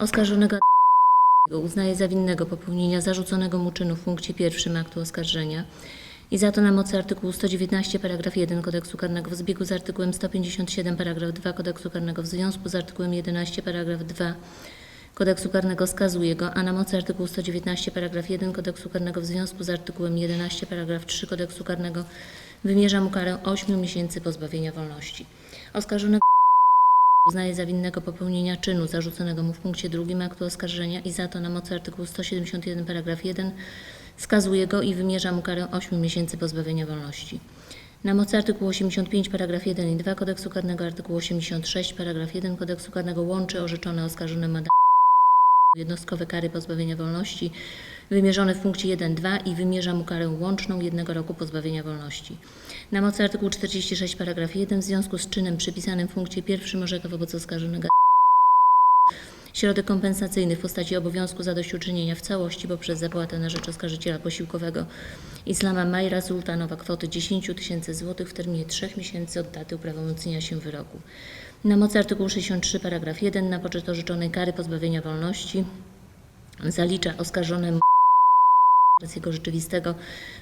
Oskarżonego uznaje za winnego popełnienia zarzuconego mu czynu w punkcie pierwszym aktu oskarżenia i za to na mocy artykułu 119 paragraf 1 Kodeksu Karnego w zbiegu z artykułem 157 paragraf 2 Kodeksu Karnego w związku z artykułem 11 paragraf 2 Kodeksu Karnego skazuje go, a na mocy artykułu 119 paragraf 1 Kodeksu Karnego w związku z artykułem 11 paragraf 3 Kodeksu Karnego wymierza mu karę 8 miesięcy pozbawienia wolności. Oskarżonego uznaje za winnego popełnienia czynu zarzuconego mu w punkcie drugim aktu oskarżenia i za to na mocy artykułu 171 paragraf 1 skazuje go i wymierza mu karę 8 miesięcy pozbawienia wolności. Na mocy artykułu 85 paragraf 1 i 2 Kodeksu Karnego, artykuł 86 paragraf 1 Kodeksu Karnego łączy orzeczone oskarżone Madame jednostkowe kary pozbawienia wolności wymierzone w punkcie 1-2 i wymierza mu karę łączną jednego roku pozbawienia wolności. Na mocy artykułu 46 paragraf 1 w związku z czynem przypisanym w punkcie pierwszym orzeka wobec oskarżonego środek kompensacyjny w postaci obowiązku zadośćuczynienia w całości poprzez zapłatę na rzecz oskarżyciela posiłkowego Islama Majra Sultanowa kwoty 10 tysięcy złotych w terminie 3 miesięcy od daty uprawomocnienia się wyroku. Na mocy artykułu 63 paragraf 1 na poczet orzeczonej kary pozbawienia wolności zalicza oskarżonemu oraz jego rzeczywistego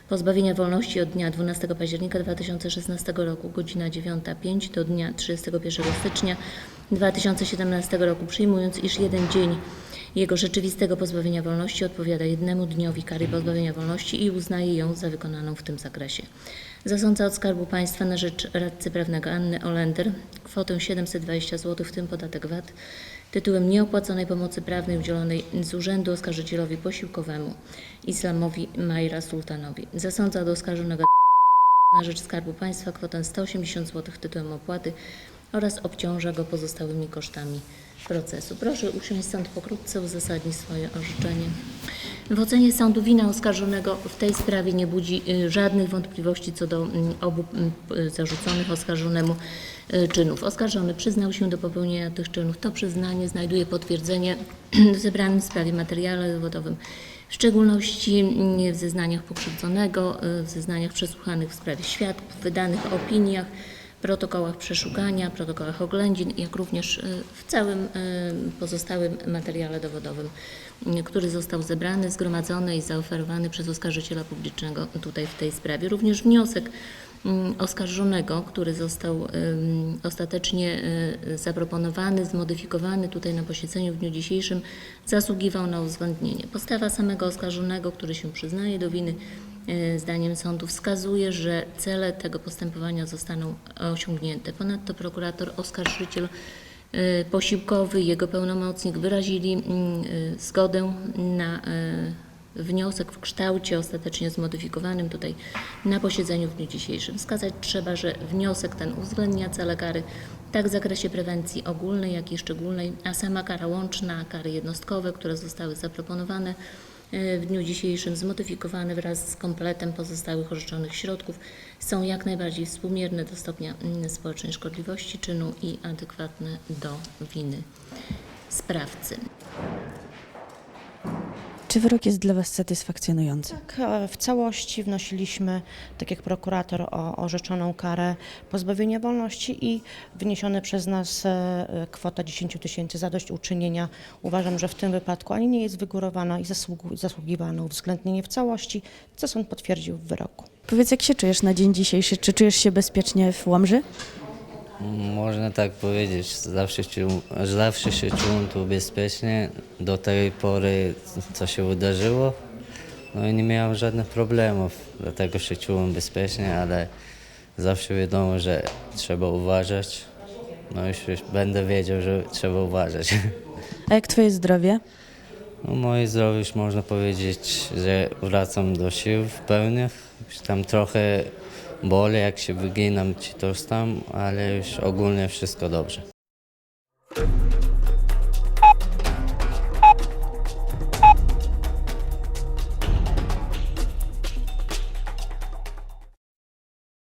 pozbawienia wolności od dnia 12 października 2016 roku, godzina 9.05 do dnia 31 stycznia 2017 roku, przyjmując, iż jeden dzień jego rzeczywistego pozbawienia wolności odpowiada jednemu dniowi kary pozbawienia wolności i uznaje ją za wykonaną w tym zakresie. Zasądza od Skarbu Państwa na rzecz radcy prawnego Anny Olender kwotę 720 zł, w tym podatek VAT, tytułem nieopłaconej pomocy prawnej udzielonej z urzędu oskarżycielowi posiłkowemu Islamowi Majra Sultanowi. Zasądza od oskarżonego na rzecz Skarbu Państwa kwotę 180 zł tytułem opłaty oraz obciąża go pozostałymi kosztami procesu. Proszę usiąść sąd pokrótce uzasadni swoje orzeczenie. W ocenie sądu wina oskarżonego w tej sprawie nie budzi y, żadnych wątpliwości co do mm, obu mm, p- zarzuconych oskarżonemu y, czynów. Oskarżony przyznał się do popełnienia tych czynów. To przyznanie znajduje potwierdzenie w zebranym w sprawie materiale dowodowym, w szczególności mm, w zeznaniach pokrzywdzonego, y, w zeznaniach przesłuchanych w sprawie świadków, wydanych opiniach, protokołach przeszukania, protokołach oględzin, jak również y, w całym y, pozostałym materiale dowodowym, y, który został zebrany, zgromadzony i zaoferowany przez oskarżyciela publicznego tutaj w tej sprawie. Również wniosek mm, oskarżonego, który został ostatecznie zaproponowany, zmodyfikowany tutaj na posiedzeniu w dniu dzisiejszym, zasługiwał na uwzględnienie. Postawa samego oskarżonego, który się przyznaje do winy, zdaniem sądu wskazuje, że cele tego postępowania zostaną osiągnięte. Ponadto prokurator, oskarżyciel y, posiłkowy jego pełnomocnik wyrazili mm, y, zgodę na wniosek w kształcie ostatecznie zmodyfikowanym tutaj na posiedzeniu w dniu dzisiejszym. Wskazać trzeba, że wniosek ten uwzględnia cele kary tak w zakresie prewencji ogólnej, jak i szczególnej, a sama kara łączna, kary jednostkowe, które zostały zaproponowane e, w dniu dzisiejszym, zmodyfikowane wraz z kompletem pozostałych orzeczonych środków, są jak najbardziej współmierne do stopnia mm, społecznej szkodliwości czynu i adekwatne do winy sprawcy. Czy wyrok jest dla Was satysfakcjonujący? Tak, e, w całości wnosiliśmy, tak jak prokurator, o orzeczoną karę pozbawienia wolności i wyniesione przez nas e, kwota 10 tysięcy zadośćuczynienia. Uważam, że w tym wypadku ani nie jest wygórowana i zasługu- zasługiwała na uwzględnienie w całości, co sąd potwierdził w wyroku. Powiedz, jak się czujesz na dzień dzisiejszy? Czy czujesz się bezpiecznie w Łomży? Można tak powiedzieć, zawsze, czu, zawsze się czułem tu bezpiecznie do tej pory, co się wydarzyło. No i nie miałem żadnych problemów, dlatego się czułem bezpiecznie, ale zawsze wiadomo, że trzeba uważać. No już, już będę wiedział, że trzeba uważać. A jak Twoje zdrowie? No, moje zdrowie już można powiedzieć, że wracam do sił w pełnych. Już tam trochę boli, jak się wyginam czy coś tam, ale już ogólnie wszystko dobrze.